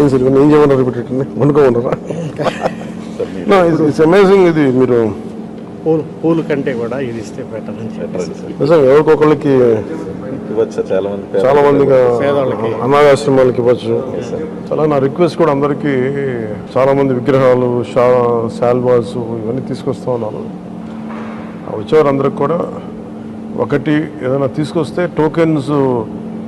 ఏం సార్ ఏం చేయమన్నారు రిపీట్ వండుకోమన్నారా ఇట్స్ అమేజింగ్ ఇది మీరు పూలు పూలు కంటే కూడా ఇది ఇస్తే బెటర్ అని చెప్పేసి. ఎవరికొకళ్ళకి ఇవ్వచ్చు చాలా మంది చాలా. అనాథాశ్రమాలకి ఇవ్వచ్చు. చాలా నా రిక్వెస్ట్ కూడా అందరికీ చాలా మంది విగ్రహాలు షా శాల్వాస్ ఇవన్నీ తీసుకొస్తా ఉన్నారు. ఆ వచ్చేవారందరికి కూడా ఒకటి ఏదైనా తీసుకొస్తే టోకెన్స్